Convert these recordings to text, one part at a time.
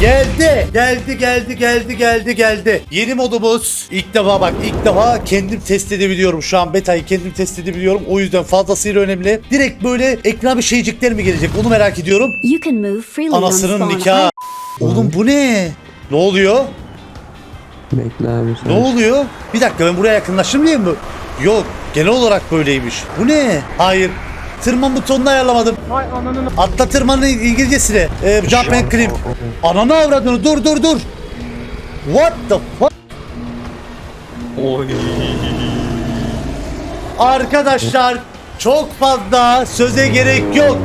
Geldi. Geldi geldi geldi geldi geldi. Yeni modumuz. İlk defa bak ilk defa kendim test edebiliyorum. Şu an betayı kendim test edebiliyorum. O yüzden fazlasıyla önemli. Direkt böyle ekrana bir şeycikler mi gelecek onu merak ediyorum. You can move freely on Anasının nikahı. Oğlum bu ne? Ne oluyor? Bekle abi sen. Ne oluyor? Bir dakika ben buraya yakınlaştım diye mi? bu- Yok. Genel olarak böyleymiş. Bu ne? Hayır. Tırman butonunu ayarlamadım. Atla tırmanın İngilizcesine. Ee, jump and climb. Ananı avradını dur dur dur. What the fuck? Oy. Arkadaşlar çok fazla söze gerek yok.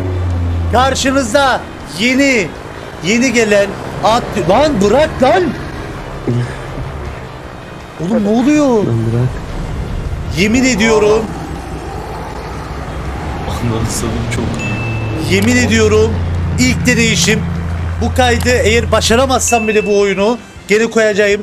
Karşınızda yeni yeni gelen at... Lan bırak lan. Oğlum ne oluyor? Lan bırak. Yemin ediyorum Anlatsın çok iyi. Yemin ediyorum ilk deneyişim. Bu kaydı eğer başaramazsam bile bu oyunu geri koyacağım.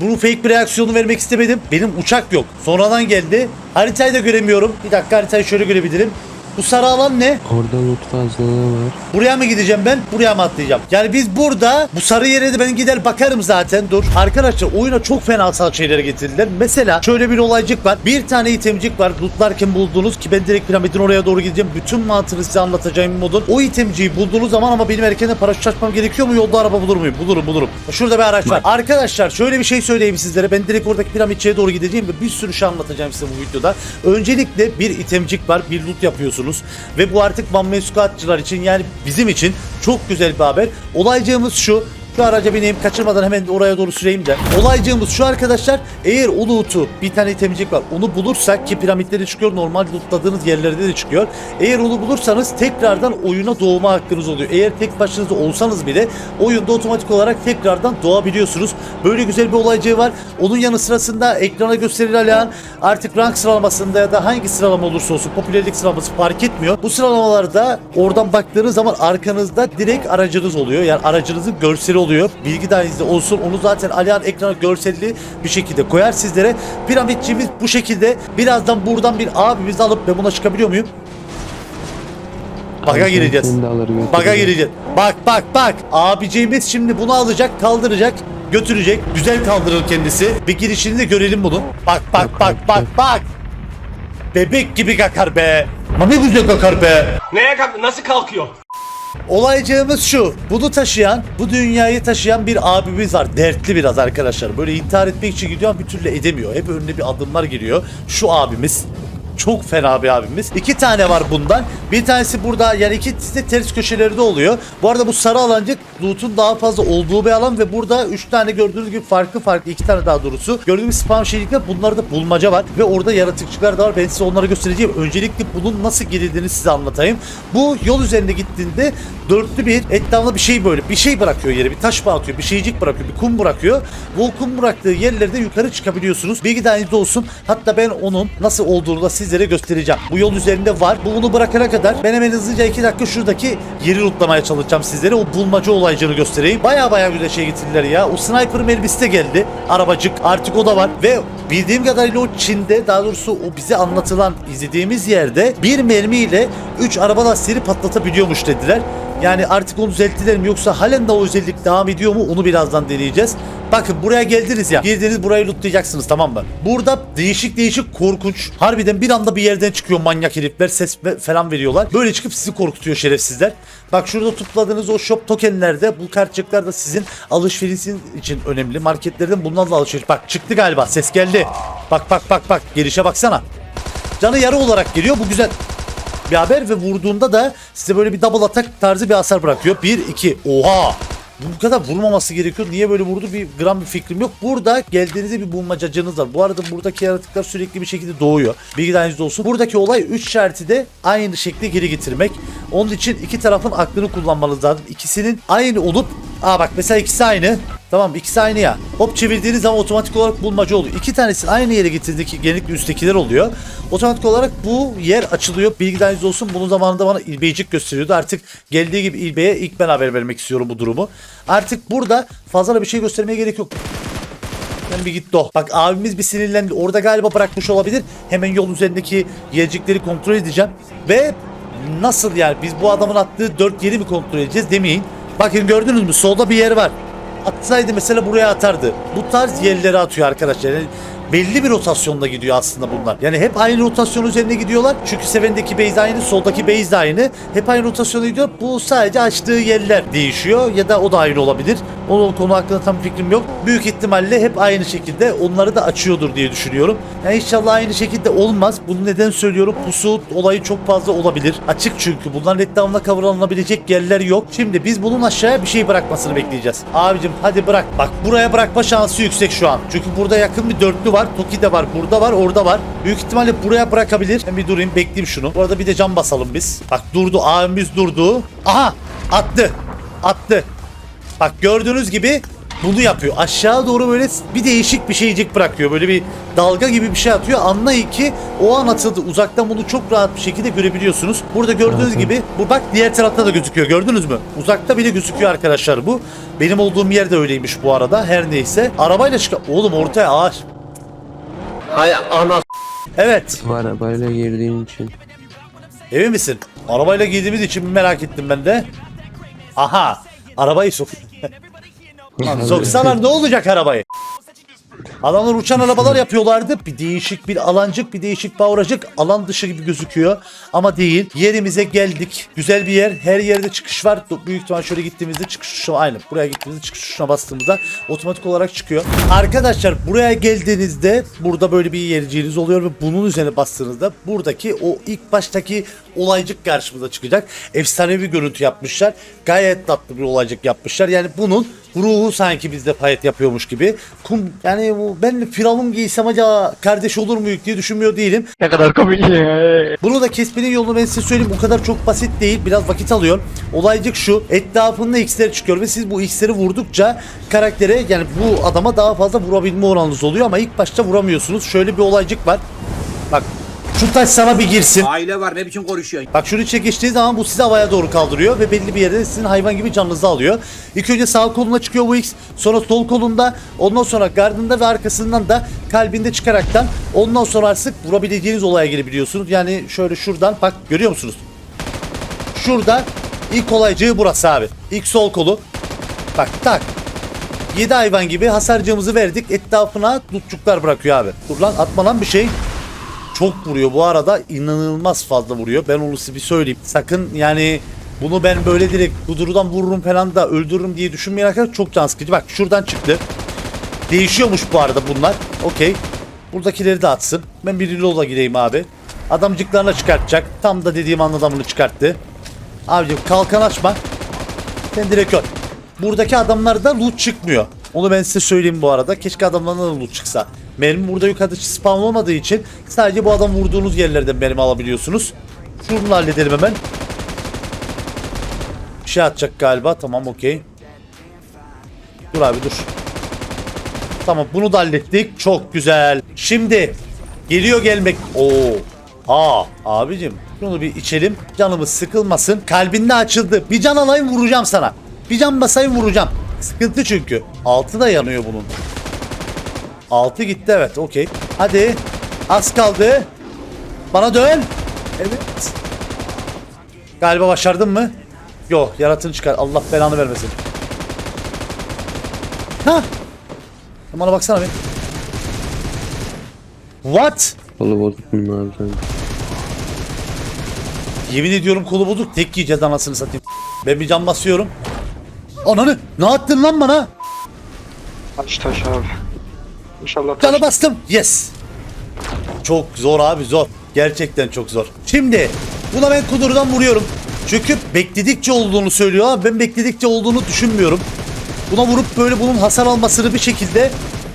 Bunun fake bir reaksiyonu vermek istemedim. Benim uçak yok. Sonradan geldi. Haritayı da göremiyorum. Bir dakika haritayı şöyle görebilirim. Bu sarı alan ne? Orada loot fazlalığı var. Buraya mı gideceğim ben? Buraya mı atlayacağım? Yani biz burada bu sarı yere de ben gider bakarım zaten. Dur. Arkadaşlar oyuna çok fenasal şeyler getirdiler. Mesela şöyle bir olaycık var. Bir tane itemcik var. Lootlarken bulduğunuz ki ben direkt piramidin oraya doğru gideceğim. Bütün mantığını size anlatacağım modun. O itemciyi bulduğunuz zaman ama benim erkenden paraşüt açmam gerekiyor mu? Yolda araba bulur muyum? Bulurum bulurum. Şurada bir araç var. Arkadaşlar şöyle bir şey söyleyeyim sizlere. Ben direkt oradaki piramitçiye doğru gideceğim ve bir sürü şey anlatacağım size bu videoda. Öncelikle bir itemcik var. Bir loot yapıyorsunuz. Ve bu artık Squad'cılar için yani bizim için çok güzel bir haber. Olaycığımız şu. Şu araca bineyim kaçırmadan hemen oraya doğru süreyim de. Olaycığımız şu arkadaşlar. Eğer o loot'u bir tane itemcik var. Onu bulursak ki piramitleri çıkıyor. Normal lootladığınız yerlerde de çıkıyor. Eğer onu bulursanız tekrardan oyuna doğma hakkınız oluyor. Eğer tek başınıza olsanız bile oyunda otomatik olarak tekrardan doğabiliyorsunuz. Böyle güzel bir olaycığı var. Onun yanı sırasında ekrana gösterilen artık rank sıralamasında ya da hangi sıralama olursa olsun popülerlik sıralaması fark etmiyor. Bu sıralamalarda oradan baktığınız zaman arkanızda direkt aracınız oluyor. Yani aracınızın görseli oluyor. Bilgi dahilinizde olsun. Onu zaten Alihan ekrana görselli bir şekilde koyar sizlere. Piramitçimiz bu şekilde. Birazdan buradan bir abimiz alıp ben buna çıkabiliyor muyum? Baga gireceğiz. Baga gireceğiz. Bak bak bak. Abiciğimiz şimdi bunu alacak, kaldıracak, götürecek. Güzel kaldırır kendisi. Bir girişini de görelim bunun. Bak bak bak bak bak. Bebek gibi kakar be. Ama ne güzel kakar be. Neye kalk nasıl kalkıyor? Olaycığımız şu. Bunu taşıyan, bu dünyayı taşıyan bir abimiz var. Dertli biraz arkadaşlar. Böyle intihar etmek için gidiyor ama bir türlü edemiyor. Hep önüne bir adımlar giriyor. Şu abimiz. Çok fena bir abimiz. İki tane var bundan. Bir tanesi burada yani ikisi de ters köşelerde oluyor. Bu arada bu sarı alancık loot'un daha fazla olduğu bir alan ve burada üç tane gördüğünüz gibi farklı farklı iki tane daha doğrusu. Gördüğünüz spam şeylikler bunlarda bulmaca var ve orada yaratıkçılar da var. Ben size onları göstereceğim. Öncelikle bunun nasıl girildiğini size anlatayım. Bu yol üzerinde gittiğinde dörtlü bir etrafında bir şey böyle bir şey bırakıyor yere. Bir taş atıyor, bir şeycik bırakıyor, bir kum bırakıyor. Bu kum bıraktığı yerlerde yukarı çıkabiliyorsunuz. Bilgi dahilinizde olsun. Hatta ben onun nasıl olduğunu da sizlere göstereceğim. Bu yol üzerinde var. Bu bunu bırakana kadar ben hemen hızlıca iki dakika şuradaki yeri lootlamaya çalışacağım sizlere. O bulmaca olaycını göstereyim. Baya baya güzel şey getirdiler ya. O sniper mermisi de geldi. Arabacık. Artık o da var. Ve bildiğim kadarıyla o Çin'de daha doğrusu o bize anlatılan izlediğimiz yerde bir mermiyle 3 araba lastiğini patlatabiliyormuş dediler. Yani artık onu düzelttiler mi yoksa halen de o özellik devam ediyor mu onu birazdan deneyeceğiz. Bakın buraya geldiniz ya. Girdiniz burayı lootlayacaksınız tamam mı? Burada değişik değişik korkunç. Harbiden bir anda bir yerden çıkıyor manyak herifler. Ses falan veriyorlar. Böyle çıkıp sizi korkutuyor şerefsizler. Bak şurada topladığınız o shop tokenlerde bu kartçıklar da sizin alışverişin için önemli. Marketlerden bunlarla alışveriş. Bak çıktı galiba ses geldi. Bak bak bak bak gelişe baksana. Canı yarı olarak geliyor bu güzel bir haber ve vurduğunda da size böyle bir double attack tarzı bir hasar bırakıyor. 1 2 oha. Bu kadar vurmaması gerekiyor. Niye böyle vurdu bir gram bir fikrim yok. Burada geldiğinizde bir bulmacacınız var. Bu arada buradaki yaratıklar sürekli bir şekilde doğuyor. Bilgi dahilinizde olsun. Buradaki olay 3 işareti de aynı şekli geri getirmek. Onun için iki tarafın aklını kullanmanız lazım. İkisinin aynı olup Aa bak mesela ikisi aynı. Tamam ikisi aynı ya. Hop çevirdiğiniz zaman otomatik olarak bulmaca oluyor. İki tanesini aynı yere getirdiğindeki genellikle üsttekiler oluyor. Otomatik olarak bu yer açılıyor. Bilgi dahilinizde olsun. Bunun zamanında bana İlbeycik gösteriyordu. Artık geldiği gibi İlbey'e ilk ben haber vermek istiyorum bu durumu. Artık burada fazla da bir şey göstermeye gerek yok. Sen bir git o. Bak abimiz bir sinirlendi. Orada galiba bırakmış olabilir. Hemen yol üzerindeki yiyecekleri kontrol edeceğim. Ve nasıl yani biz bu adamın attığı 4 yeri mi kontrol edeceğiz demeyin. Bakın gördünüz mü solda bir yer var. Atsaydı mesela buraya atardı. Bu tarz yerlere atıyor arkadaşlar. Yani belli bir rotasyonda gidiyor aslında bunlar. Yani hep aynı rotasyon üzerine gidiyorlar. Çünkü Seven'deki base aynı, soldaki base de aynı. Hep aynı rotasyona gidiyor. Bu sadece açtığı yerler değişiyor ya da o da aynı olabilir. Onun konu hakkında tam fikrim yok. Büyük ihtimalle hep aynı şekilde onları da açıyordur diye düşünüyorum. Yani inşallah aynı şekilde olmaz. Bunu neden söylüyorum? Pusu olayı çok fazla olabilir. Açık çünkü. Bunların etrafında kavranılabilecek yerler yok. Şimdi biz bunun aşağıya bir şey bırakmasını bekleyeceğiz. Abicim hadi bırak. Bak buraya bırakma şansı yüksek şu an. Çünkü burada yakın bir dörtlü var. Toki de var. Burada var. Orada var. Büyük ihtimalle buraya bırakabilir. Ben bir durayım. Bekleyeyim şunu. Bu arada bir de cam basalım biz. Bak durdu. Abimiz durdu. Aha! Attı. Attı. Bak gördüğünüz gibi bunu yapıyor. Aşağı doğru böyle bir değişik bir şeycik bırakıyor. Böyle bir dalga gibi bir şey atıyor. Anlayın ki o an atıldı. Uzaktan bunu çok rahat bir şekilde görebiliyorsunuz. Burada gördüğünüz gibi bu bak diğer tarafta da gözüküyor. Gördünüz mü? Uzakta bile gözüküyor arkadaşlar bu. Benim olduğum yer de öyleymiş bu arada. Her neyse. Arabayla çık... Oğlum ortaya ağaç. Hay ana Evet. Arabayla girdiğin için. Emin misin? Arabayla girdiğimiz için merak ettim ben de. Aha. Arabayı sok. Soksalar ne olacak arabayı? Adamlar uçan arabalar yapıyorlardı. Bir değişik bir alancık, bir değişik bavracık. Alan dışı gibi gözüküyor. Ama değil. Yerimize geldik. Güzel bir yer. Her yerde çıkış var. Büyük ihtimal şöyle gittiğimizde çıkış tuşuna aynı. Buraya gittiğimizde çıkış tuşuna bastığımızda otomatik olarak çıkıyor. Arkadaşlar buraya geldiğinizde burada böyle bir yerciğiniz oluyor ve bunun üzerine bastığınızda buradaki o ilk baştaki olaycık karşımıza çıkacak. Efsane bir görüntü yapmışlar. Gayet tatlı bir olaycık yapmışlar. Yani bunun ruhu sanki bizde payet yapıyormuş gibi. Kum yani bu ben firavun giysem acaba kardeş olur muyuz diye düşünmüyor değilim. ne kadar komik ya. Bunu da kesmenin yolunu ben size söyleyeyim. O kadar çok basit değil. Biraz vakit alıyor. Olaycık şu. Etrafında x'ler çıkıyor ve siz bu x'leri vurdukça karaktere yani bu adama daha fazla vurabilme oranınız oluyor ama ilk başta vuramıyorsunuz. Şöyle bir olaycık var. Bak şu taş sana bir girsin. Aile var ne biçim konuşuyorsun? Bak şunu içine geçtiği zaman bu sizi havaya doğru kaldırıyor ve belli bir yerde sizin hayvan gibi canınızı alıyor. İlk önce sağ koluna çıkıyor bu X, sonra sol kolunda, ondan sonra gardında ve arkasından da kalbinde çıkaraktan ondan sonra artık vurabileceğiniz olaya girebiliyorsunuz. Yani şöyle şuradan bak görüyor musunuz? Şurada ilk olaycığı burası abi. İlk sol kolu. Bak tak. 7 hayvan gibi hasarcığımızı verdik. Etrafına tutçuklar bırakıyor abi. Dur lan atma lan bir şey. Çok vuruyor bu arada inanılmaz fazla vuruyor. Ben onu size bir söyleyeyim. Sakın yani bunu ben böyle direkt kudurudan vururum falan da öldürürüm diye düşünmeyin arkadaşlar. Çok can sıkıcı. Bak şuradan çıktı. Değişiyormuş bu arada bunlar. Okey. Buradakileri de atsın. Ben bir reload'a gireyim abi. Adamcıklarına çıkartacak. Tam da dediğim anda adamını çıkarttı. Abicim kalkan açma. Sen direkt öl. Buradaki adamlarda loot çıkmıyor. Onu ben size söyleyeyim bu arada. Keşke adamlarına da loot çıksa. Mermi burada yukarıda spawn olmadığı için sadece bu adam vurduğunuz yerlerden mermi alabiliyorsunuz. Şunu halledelim hemen. Bir şey atacak galiba. Tamam okey. Dur abi dur. Tamam bunu da hallettik. Çok güzel. Şimdi geliyor gelmek. Oo. Aa abicim şunu bir içelim. Canımız sıkılmasın. Kalbinde açıldı. Bir can alayım vuracağım sana. Bir can basayım vuracağım. Sıkıntı çünkü. Altı da yanıyor bunun. Altı gitti evet okey. Hadi. Az kaldı. Bana dön. Evet. Galiba başardın mı? Yok yaratını çıkar. Allah belanı vermesin. Ha. Bana baksana bir. What? Kolu bozuk mu abi sen? Yemin ediyorum kolu bozuk tek yiyeceğiz anasını satayım. Ben bir can basıyorum. Ananı ne attın lan bana? Taş taş abi. İnşallah taş. Canı bastım. Yes. Çok zor abi zor. Gerçekten çok zor. Şimdi buna ben kudurdan vuruyorum. Çünkü bekledikçe olduğunu söylüyor ama ben bekledikçe olduğunu düşünmüyorum. Buna vurup böyle bunun hasar almasını bir şekilde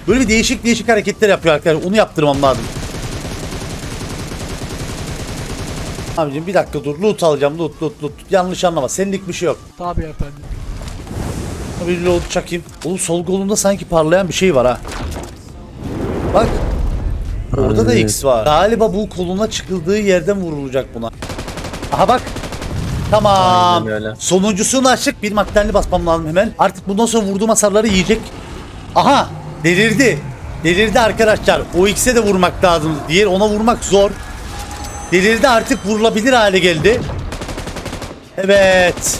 böyle bir değişik değişik hareketler yapıyor arkadaşlar. Onu yaptırmam lazım. Abicim bir dakika dur. Loot alacağım. Loot loot loot. Yanlış anlama. Senlik bir şey yok. Tabii efendim. Bir loot çakayım. Oğlum sol kolunda sanki parlayan bir şey var ha. Bak. Orada da. X var. Galiba bu koluna çıkıldığı yerden vurulacak buna. Aha bak. Tamam. Aynen öyle. Sonuncusunu açık. Bir maktenli basmam lazım hemen. Artık bundan sonra vurduğum hasarları yiyecek. Aha. Delirdi. Delirdi arkadaşlar. O X'e de vurmak lazım. Diğer ona vurmak zor. Delirdi artık vurulabilir hale geldi. Evet.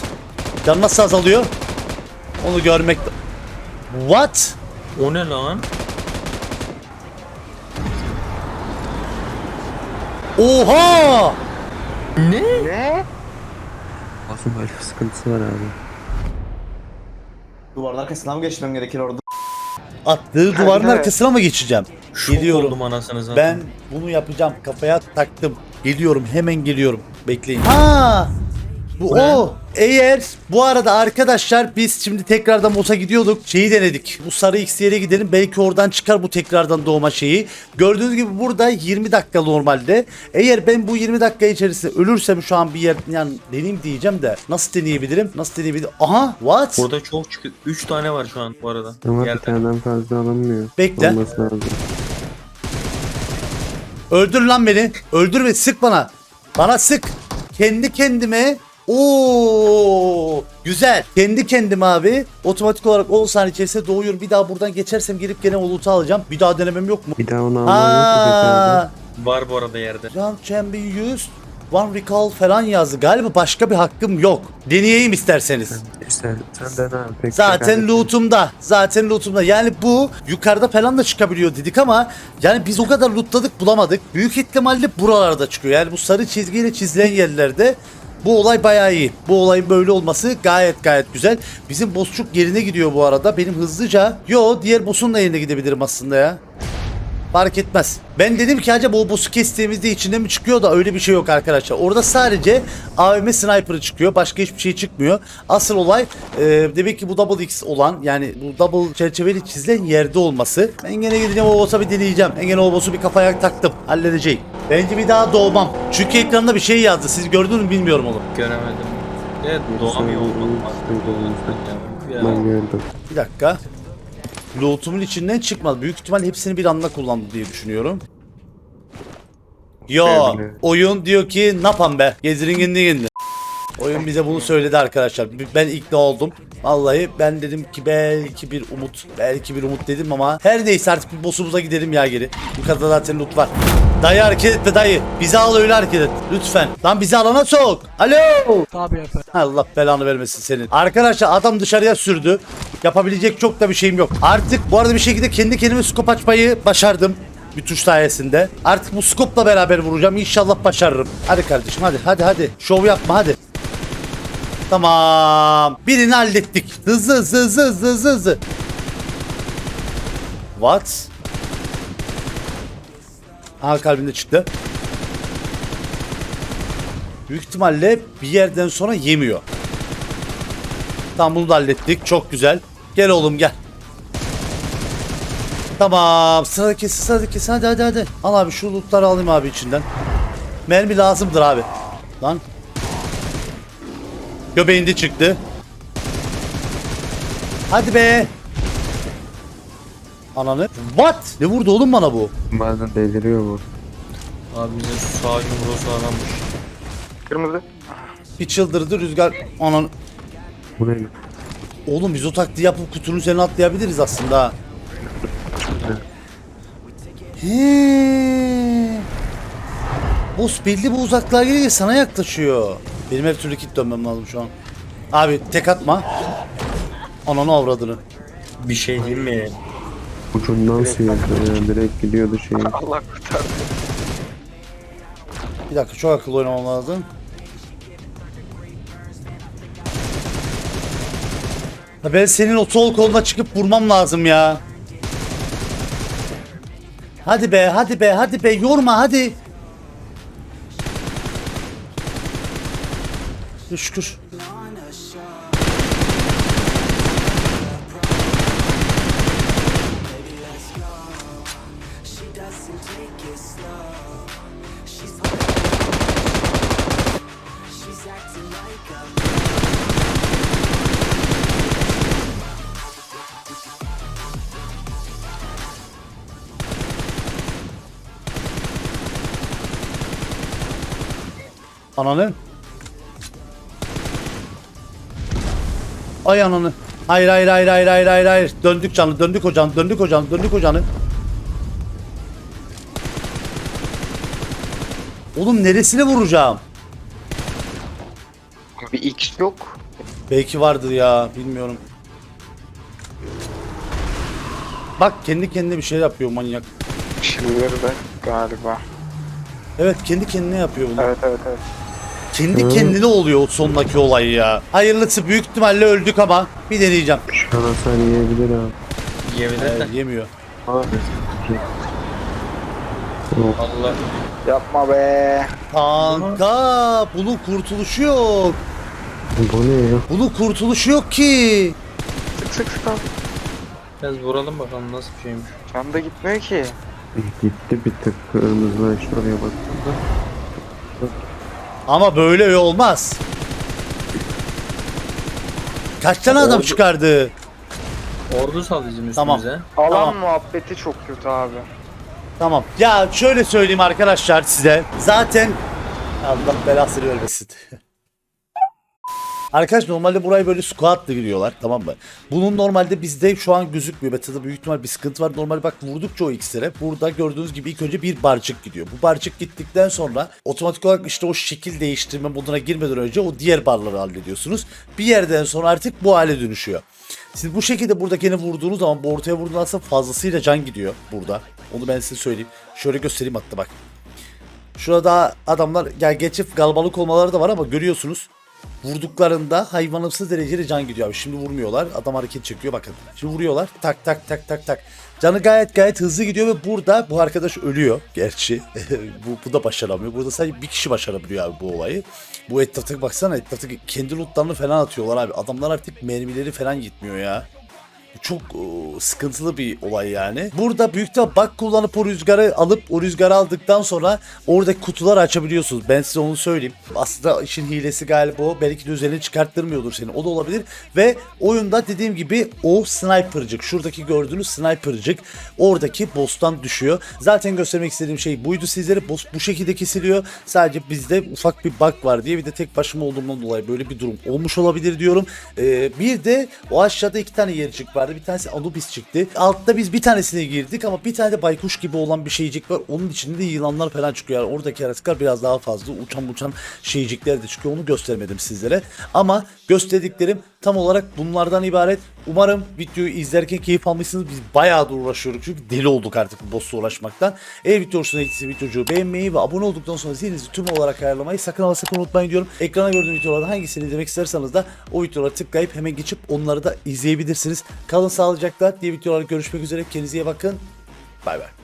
Can nasıl azalıyor? Onu görmek... What? O ne lan? Oha! Ne? Olsun böyle bir sıkıntısı var abi. Duvarın arkasından mı geçmem gerekir orada? Attığı duvarın Evet. arkasına mı geçeceğim? Şok Geliyorum. oldum anasını zaten. Ben bunu yapacağım. Kafaya taktım. Geliyorum. Hemen geliyorum. Bekleyin. Ha! Bu ne? o. Eğer bu arada arkadaşlar biz şimdi tekrardan boss'a gidiyorduk. Şeyi denedik. Bu sarı X yere gidelim. Belki oradan çıkar bu tekrardan doğma şeyi. Gördüğünüz gibi burada 20 dakika normalde. Eğer ben bu 20 dakika içerisinde ölürsem şu an bir yer yani deneyim diyeceğim de nasıl deneyebilirim? Nasıl deneyebilirim? Aha! What? Burada çok çıkıyor. 3 tane var şu an bu arada. Ama bir taneden fazla alınmıyor. Bekle. Olması lazım. Öldür lan beni. Öldür ve sık bana. Bana sık. Kendi kendime. Oo güzel. Kendi kendime abi otomatik olarak 10 saniye içerisinde doğuyorum. Bir daha buradan geçersem gelip gene o loot'u alacağım. Bir daha denemem yok mu? Bir daha onu alman yok? Var bu arada yerde. Jump can be used. One recall falan yazdı. Galiba başka bir hakkım yok. Deneyeyim isterseniz. İşte sen dene abi. Zaten lootumda. Zaten lootumda. Yani bu yukarıda falan da çıkabiliyor dedik ama yani biz o kadar lootladık bulamadık. Büyük ihtimalle buralarda çıkıyor. Yani bu sarı çizgiyle çizilen yerlerde bu olay bayağı iyi. Bu olayın böyle olması gayet gayet güzel. Bizim bossçuk yerine gidiyor bu arada. Benim hızlıca yo diğer boss'un da yerine gidebilirim aslında ya. Fark etmez. Ben dedim ki acaba o boss'u kestiğimizde içinde mi çıkıyor da öyle bir şey yok arkadaşlar. Orada sadece AVM sniper'ı çıkıyor. Başka hiçbir şey çıkmıyor. Asıl olay e, demek ki bu double X olan yani bu double çerçeveli çizilen yerde olması. Ben gene gideceğim o boss'a bir deneyeceğim. Ben gene o boss'u bir kafaya taktım. Halledeceğim. Bence bir daha doğmam. Çünkü ekranda bir şey yazdı. Siz gördünüz mü bilmiyorum onu. Göremedim. Evet doğamıyor. Ya. Ben gördüm. Bir dakika. Lootumun içinden çıkmadı. Büyük ihtimal hepsini bir anda kullandı diye düşünüyorum. Yo, Evet. oyun diyor ki ne yapam be? Gezirin gindi gindi. Oyun bize bunu söyledi arkadaşlar. Ben ikna oldum. Vallahi ben dedim ki belki bir umut, belki bir umut dedim ama her neyse artık bir boss'umuza gidelim ya geri. Bu kadar zaten loot var. Dayı hareket etme dayı. Bizi al öyle hareket et. Lütfen. Lan bizi alana sok. Alo. Tabii efendim. Allah belanı vermesin senin. Arkadaşlar adam dışarıya sürdü. Yapabilecek çok da bir şeyim yok. Artık bu arada bir şekilde kendi kendime skop açmayı başardım. Bir tuş sayesinde. Artık bu skopla beraber vuracağım. İnşallah başarırım. Hadi kardeşim hadi hadi hadi. Şov yapma hadi. Tamam. Birini hallettik. Hızlı hızlı hızlı hızlı hızlı hızlı. What? Ha kalbinde çıktı. Büyük ihtimalle bir yerden sonra yemiyor. Tamam bunu da hallettik. Çok güzel. Gel oğlum gel. Tamam. Sıradaki sıradaki hadi hadi hadi. Al abi şu lootları alayım abi içinden. Mermi lazımdır abi. Lan. Göbeğinde çıktı. Hadi be. Ananı. What? Ne vurdu oğlum bana bu? Bazen deliriyor bu. Abi bize sağ yumruğu sağlammış. Kırmızı. Bir çıldırdı rüzgar. Ananı. Bu ne? Oğlum biz o taktiği yapıp kutunun üzerine atlayabiliriz aslında. ha. He. Boss belli bu uzaklığa gelince sana yaklaşıyor. Benim her türlü kit dönmem lazım şu an. Abi tek atma. Ananı avradını. Bir şey değil mi? Ucundan sıyırdı ya. Direkt gidiyordu şey. Allah kurtardı. Bir dakika çok akıllı oynamam lazım. Ya ben senin o sol koluna çıkıp vurmam lazım ya. Hadi be, hadi be, hadi be, yorma hadi. Şükür. Ananı. Ay ananı. Hayır hayır hayır hayır hayır hayır hayır. Döndük canlı döndük hocam döndük hocam döndük hocanı. Oğlum neresine vuracağım? Bir X yok. Belki vardır ya bilmiyorum. bak kendi kendine bir şey yapıyor manyak. Çıldırdı galiba. Evet kendi kendine yapıyor bunu. Evet evet evet. Kendi kendine oluyor o sondaki olay ya. Hayırlısı büyük ihtimalle öldük ama bir deneyeceğim. Şu an hasar yiyebilir abi. Yiyebilir de. Ee, yemiyor. Abi. Allah. Yapma be. Kanka bunun kurtuluşu yok. Bu ne ya? Bunun kurtuluşu yok ki. Sık sık sık abi. Biraz vuralım bakalım nasıl bir şeymiş. Can da gitmiyor ki. Gitti bir tık kırmızı şuraya bak. Ama böyle olmaz. Kaç tane adam çıkardı? Ordu sallayacağım Tamam. üstümüze. Alan Tamam. muhabbeti çok kötü abi. Tamam. Ya şöyle söyleyeyim arkadaşlar size. Zaten Allah belasını vermesin. Arkadaş normalde buraya böyle squat'la giriyorlar tamam mı? Bunun normalde bizde şu an gözükmüyor. Beta'da büyük ihtimal bir sıkıntı var. Normalde bak vurdukça o iksire burada gördüğünüz gibi ilk önce bir barcık gidiyor. Bu barcık gittikten sonra otomatik olarak işte o şekil değiştirme moduna girmeden önce o diğer barları hallediyorsunuz. Bir yerden sonra artık bu hale dönüşüyor. Siz bu şekilde buradakini vurduğunuz zaman bu ortaya vurduğunuz aslında fazlasıyla can gidiyor burada. Onu ben size söyleyeyim. Şöyle göstereyim hatta bak. Şurada adamlar ya geçip galbalık olmaları da var ama görüyorsunuz. Vurduklarında hayvanımsız derecede can gidiyor abi. Şimdi vurmuyorlar. Adam hareket çekiyor bakın. Şimdi vuruyorlar. Tak tak tak tak tak. Canı gayet gayet hızlı gidiyor ve burada bu arkadaş ölüyor gerçi. bu, bu da başaramıyor. Burada sadece bir kişi başarabiliyor abi bu olayı. Bu etraftaki baksana etraftaki kendi lootlarını falan atıyorlar abi. Adamlar artık mermileri falan gitmiyor ya. Çok e, sıkıntılı bir olay yani. Burada büyük ihtimal bak kullanıp o rüzgarı alıp o rüzgarı aldıktan sonra oradaki kutuları açabiliyorsunuz. Ben size onu söyleyeyim. Aslında işin hilesi galiba o. Belki de üzerine çıkarttırmıyordur seni. O da olabilir. Ve oyunda dediğim gibi o sniper'cık. Şuradaki gördüğünüz sniper'cık oradaki boss'tan düşüyor. Zaten göstermek istediğim şey buydu sizlere. Boss bu şekilde kesiliyor. Sadece bizde ufak bir bug var diye bir de tek başıma olduğumdan dolayı böyle bir durum olmuş olabilir diyorum. Ee, bir de o aşağıda iki tane yercik vardı. Bir tanesi Anubis çıktı. Altta biz bir tanesine girdik ama bir tane de baykuş gibi olan bir şeycik var. Onun içinde de yılanlar falan çıkıyor. Yani oradaki yaratıklar biraz daha fazla. Uçan uçan şeycikler de çıkıyor. Onu göstermedim sizlere. Ama gösterdiklerim tam olarak bunlardan ibaret. Umarım videoyu izlerken keyif almışsınız. Biz bayağı da uğraşıyoruz çünkü deli olduk artık bu boss'la uğraşmaktan. Eğer video hoşuna gittiyse videoyu beğenmeyi ve abone olduktan sonra zilinizi tüm olarak ayarlamayı sakın ama sakın unutmayın diyorum. Ekrana gördüğüm videolardan hangisini izlemek isterseniz de o videolara tıklayıp hemen geçip onları da izleyebilirsiniz. Kalın sağlıcakla diye videolarda görüşmek üzere. Kendinize iyi bakın. Bay bay.